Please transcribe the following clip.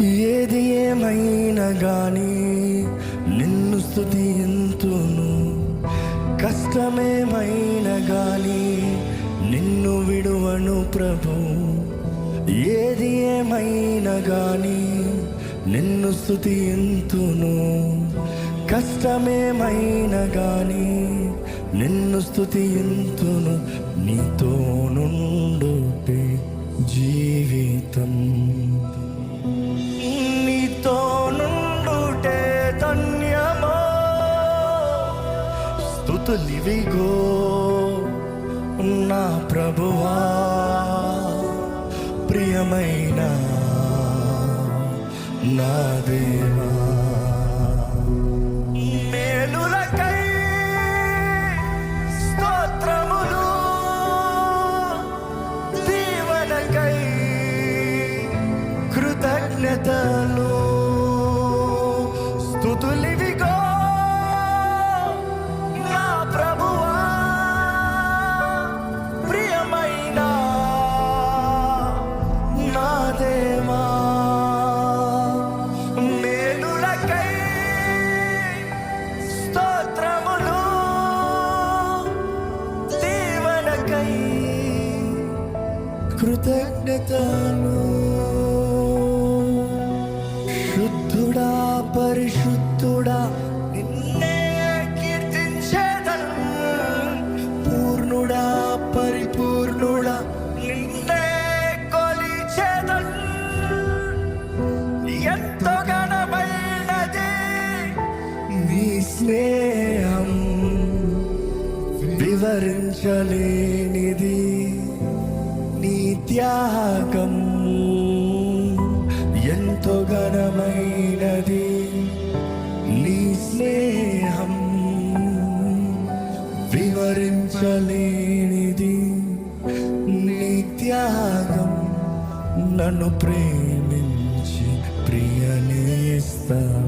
ఏది ఏమైనా గాని నిన్ను స్తుతింతును కష్టమేమైనా గాని నిన్ను విడువను ప్రభు. ఏది ఏమైనా గాని నిన్ను స్తుతింతును కష్టమేమైనా గాని నిన్ను స్తుతింతును స్థుతులివిగో నా ప్రభువా ప్రియమైన నా దేవా. మేలులకై కృతజ్ఞతలు. నా మేలులకై స్తోత్రములు దీవెనకై కృతజ్ఞతలు. శుద్ధుడా పరిశుద్ధుడా ఎంతో నీ స్నేహం. వివరించలేనిది నీ త్యాగం. ఎంతో ఘనమైనది నీ స్నేహం. వివరించలేనిది నీ త్యాగం. నన్ను ప్రేమించి ప్రియనేస్తమా